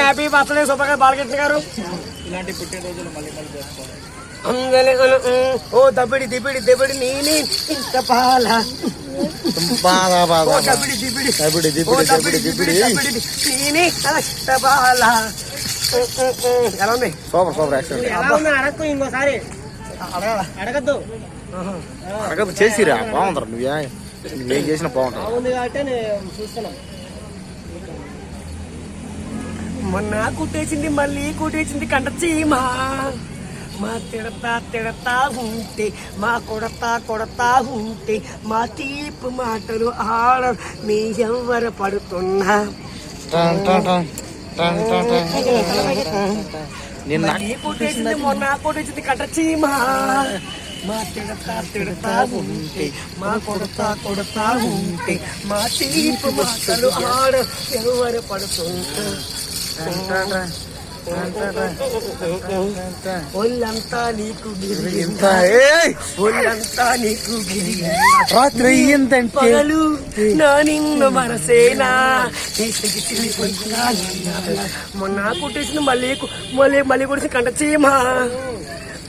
Happy birthday శుభాకాంక్ష Balakrishna గారు. ఇలాంటి ఓ దబ్బిడి దిబిడి దిబిడి నీని. ఇంత పాల బాగా బాగా. దబ్బిడి దిబిడి. దబ్బిడి దిబిడి దబ్బిడి దిబిడి నేనే. ఎలా ఉంది? సూపర్ సూపర్ యాక్షన్ ఇంకోసారి. అడగద్దు. అడగద్దు చేసిరా? బాగుందరు నువ్వు. నువ్వేం చేసినా కాబట్టి నేను చూస్తున్నా. మొన్న కుట్టేసింది మళ్ళీ కుట్టేసింది కంట చీమా. మా తిడతా తిడతా ఉంటే మా కొడతా కొడతా ఉంటే మా తీపు మాటలు ఆడ మీ ఎవర పడుతున్నా. నిన్న కుట్టేసింది మొన్న కుట్టేసింది కంట చీమా. మా తిడతా తిడతా ఉంటే మా కొడతా కొడతా ఉంటే మా తీర్పు మాటలు ఆడ ఎవరు పడుతుంటా. నీకు ఒళ్ళంతా నీకు గిరి. రాత్రి ఏంటంటే నా నిన్ను మరసేనా మొన్న కుట్టేసిన మళ్ళీ మళ్ళీ మళ్ళీ కొడిసి కంట చేయమా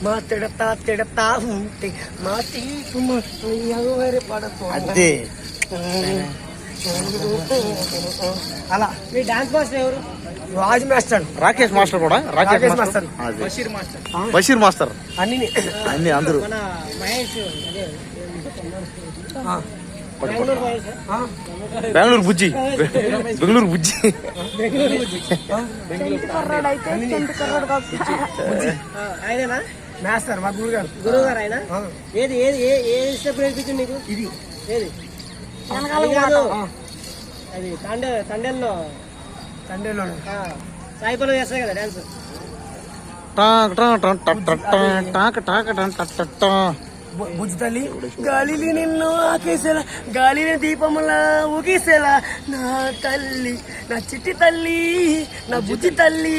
మా తిడతా తిడతా ఉంటే మా తీపు మొత్తం ఎవరి పడతా అదే. అలా. మీ డాన్స్ మాస్టర్ ఎవరు? రాజు మాస్టర్. రాకేష్ మాస్టర్ కూడా? Rakesh master. Basheer master. Basheer master. అన్ని. అన్ని అందరూ. మహేష్ బెంగళూరు ఆ, బెంగళూరు బుజ్జి. బెంగళూరు బుజ్జి. మాస్టర్ మా గురుగారు. గురువుగారు గురువు ఆయన ఏది ఏది ఏ స్టెప్ నేర్పించింది నీకు? ఇది. ఏది? అది తండే తండేల్లో. తండేల్లో సాయిపల్లి చేస్తాయి కదా డాన్స్. బుజ్జుతల్లి గాలిని నిన్ను ఆకేసేలా గాలిని దీపంలా ఊగేసేలా నా తల్లి నా చిట్టి తల్లి నా బుజ్జి తల్లి.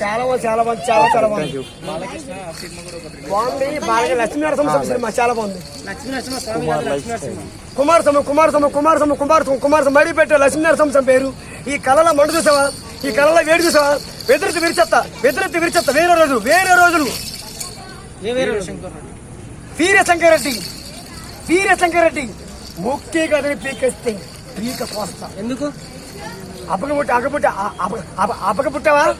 చాలా బాగుంది చాలా బాగా లక్ష్మీ నరసింహ సినిమా చాలా బాగుంది. లక్ష్మీ నరసింహ కుమార్ సమ కుమార్ సమ కుమార్ సమ కుమార్ సమ కుమార్ సమ. మడి పెట్టే లక్ష్మీ నరసింహ పేరు. ఈ కళలో మండు చూసావా? ఈ కళలో వేడి చూసావా? వెదరతి విరిచెత్త వెదరతి విరిచెత్త. వేరే రోజు వేరే రోజులు. వీర శంకర్ రెడ్డి. వీర శంకర్ రెడ్డి. వీర శంకర్ రెడ్డి. ముక్కే కదని పీకేస్తే పీక కోస్తా. ఎందుకు? అప్పక పుట్టావా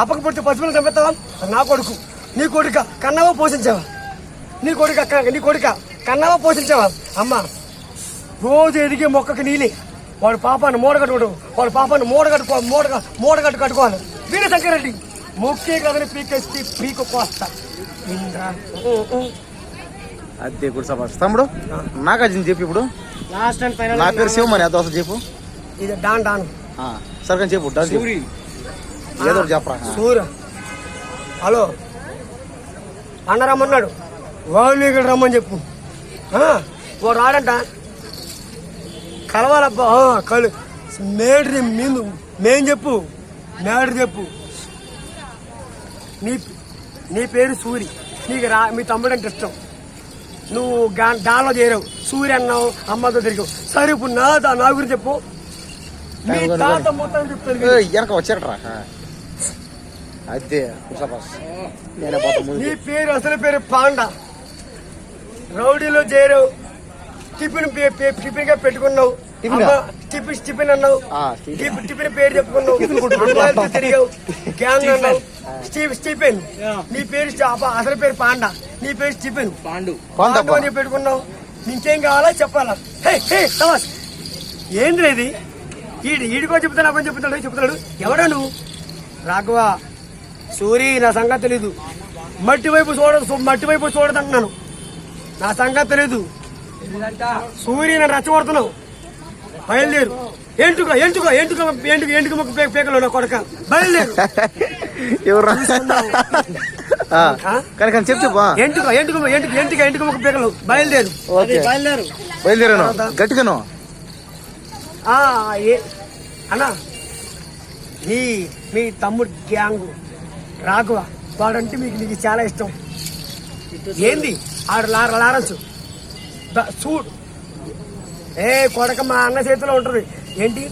అప్పక పుట్టి పశువులు చంపెత్తావా నా కొడుకు. నీ కొడుక కన్నావా పోషించావా? నీ కొడుక నీ కొడుక కన్నావా పోషించావా? అమ్మ రోజు ఎదిగే మొక్కకి నీలి వాడు పాపాన్ని మూడగట్టుకోడు వాడు పాపాన్ని మూడగట్టుకో మూడగ మూడగట్టు కట్టుకోవాలి. వీర శంకరెడ్డి ముక్కే కదని పీకేస్తే పీక కోస్తా. ఇంద్రా. అదే గుడి సభ తమ్ముడు నాగార్జున చెప్పు ఇప్పుడు. లాస్ట్ అండ్ ఫైనల్ నా పేరు శివమణి అదో ఒకసారి చెప్పు. ఇది డాన్ డాన్. ఆ, సరిగ్గా చెప్పు చెప్పు. ఏదో చెప్పరా. సూర్య హలో. అన్న రమ్మన్నాడు వాళ్ళు ఇక్కడ రమ్మని చెప్పు. ఆ, వాడు రాడంట. కలవాలబ్బా ఆ, కలు. మేడ్రి మీందు మేం చెప్పు. మేడ్రి చెప్పు. నీ నీ పేరు సూరి. నీకు రా మీ తమ్ముడు అంటే ఇష్టం. నువ్వు గా- దానిలో చేరావు. సూర్య అన్నావు అమ్మతో తిరిగావు. సరే ఇప్పుడు నా దా- నా గురించి చెప్పు. మీ తాత మొత్తం చెప్తాను వెనక వచ్చారట్రా. అదే నీ పేరు అసలు పేరు పాండ. రౌడీలో చేరావు. టిఫిన్ టిఫిన్గా పెట్టుకున్నావు. టిఫిన్గా? అమ్మ, టిఫిన్ అన్నావు. ఆ, టిఫిన్. టిఫిన్ పేరు చెప్పుకున్నావు. తిరిగావు. గ్యాంగ్ అన్నావు. Steve Stephen. నీ పేరు అసలు పేరు పాండ. నీ పేరు స్టీఫెన్. పాండు. పాండ అని పెట్టుకున్నావు. ఇంకేం కావాలా చెప్పాలా? హే హే తమాస్ ఏంద్రీ ఇది? ఈడు ఈడికో చెప్తాడు అక్కడ చెప్తాడు చెప్తాడు ఎవడా నువ్వు? రాఘవ సూరి నా సంగతి తెలీదు. మట్టి వైపు చూడ మట్టి వైపు చూడదంటున్నాను. నా సంగతి తెలీదు. సూరి నన్ను రెచ్చగొడుతున్నావు. బయలుదేరు. ఎంటుక ఎంటుక ఎంటుక ఎంటుక ఎంటుక ముక్క పే- పేకలో కొడక? బయలుదేరు. ఎవరు? కానీ కానీ చెప్పు. ఎంటుక ఎంటుక ఎంటుక ఎంటుక ఎంటుక ఒక పీకలు? బయలుదేరు. బయలుదేరు. బయలుదేరాను. గట్టిగాను. ఆ, ఏ అన్నా మీ మీ తమ్ముడు గ్యాంగ్ రాఘవ వాడంటే మీకు నీకు చాలా ఇష్టం. ఏంది? ఆడు లార లారచ్చు. చూడు. ఏ కొడక మా అన్న చేతిలో ఉంటుంది. ఏంటి?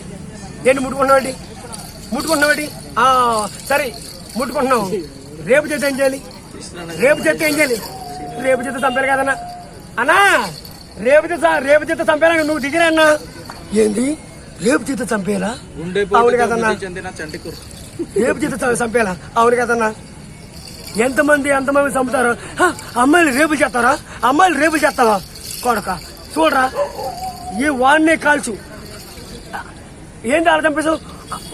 ఏంటి ముట్టుకున్నావాడి ఆ, సరే ముట్టుకుంటున్నావు. రేపు చేత ఏం చేయాలి? రేపు చేత ఏం చేయాలి? రేపు చేత చంపారు కదన్నా. అన్నా రేపు చేత రేపు చేత చంపారా నువ్వు దిగిరా అన్నా. ఏంది? రేపు చేత చంపేలా? అవును కదన్నా. రేపు చేత చంపేలా? అవును కదన్నా. ఎంతమంది ఎంతమంది చంపుతారు? అమ్మాయిలు రేపు చేస్తారా? అమ్మాయిలు రేపు చేస్తావా? కొడక చూడరా. ఈ వాడినే కాల్చు. ఏంటి అలా చంపేసావు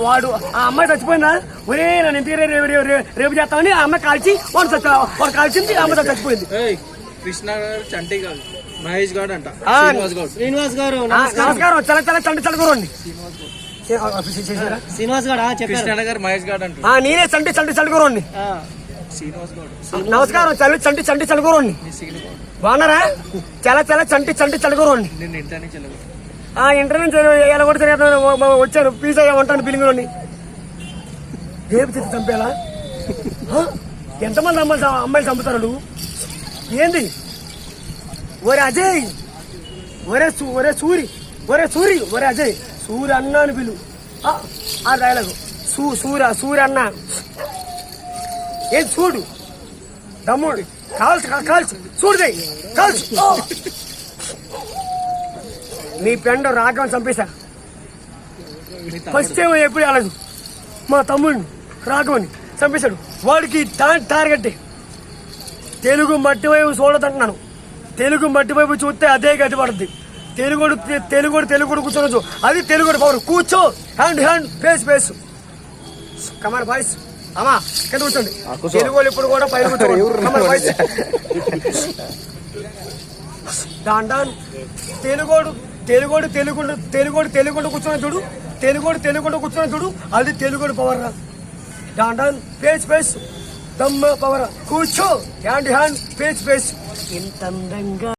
వాడు ఆ అమ్మాయి చచ్చిపోయిందా? ఒరే నన్ను ఇంటికి రే- రే- రే- రే- రేపు చేస్తామని ఆ అమ్మాయి కాల్చి వాడు చచ్చా వాడు కాల్చింది ఆ అమ్మాయి చచ్చిపోయింది. ఏయ్ కృష్ణ గారు చంటి కాదు. మహేష్ గారు అంట. శ్రీనివాస్ గౌడ్ శ్రీనివాస్ గారు నమస్కారం. చల్ల చండి చల్లకూరండి చేశారా శ్రీనివాస్ గారు. కృష్ణ గారు మహేష్ గారు అంట ఆ, నేనే చండి చండి చల్లకూరండి ఆ, శ్రీనివాస్ గౌడ్ నమస్కారం చల్లి చంటి చంటి సిగ్గు బాగున్నారా? చాలా చాలా చంటి చంటి ఆ ఇంటర్ నుంచి ఎలా కూడా తిరిగి వచ్చాను పీజా ఉంటాను బిల్లింగ్లోని. రేపు చేతి చంపేలా? ఎంతమంది అమ్మాయిలు చ- అమ్మాయిలు చంపుతారు నువ్వు ఏంది? ఒరే అజయ్! ఒరే ఒరే సూరి ఒరే సూరి ఒరే అజయ్! సూరి అన్న అని పిలు. ఆ, ఆ డైలాగు సూ సూర సూరి అన్న. ఏం చూడు? తమ్ముడు కాల్చు కాల్చు చూడుదే కాల్చు. నీ పెండ రాఘవని చంపేశా. ఫస్ట్ టైం ఎప్పుడు వెళ్ళదు మా తమ్ముడిని రాఘవని చంపేశాడు. వాడికి టాన్ టార్గెట్ తెలుగు మట్టి వైపు చూడదంటున్నాను. తెలుగు మట్టి వైపు చూస్తే అదే గతి పడుద్ది. తెలుగుడు తెలుగుడు తెలుగుడు కూర్చోవచ్చు అది తెలుగుడు పవర్ కూర్చో. Hand hand face face come on boys. అమ్మా కూర్చోండి. తెలుగు ఇప్పుడు కూడా పైన కూర్చోండి ఎవరు come on boys don don తెలుగోడు తెలుగోడు తెలుగుండు తెలుగోడు తెలుగుండు కూర్చున్న చూడు. తెలుగోడు తెలుగుండు కూర్చున్న చూడు. అది తెలుగుడు పవర్ రా. డాన్ డాన్ ఫేస్ ఫేస్ దమ్మ పవర్ కూర్చో. హ్యాండ్ హ్యాండ్ ఫేస్ ఫేస్ ఎంత అందంగా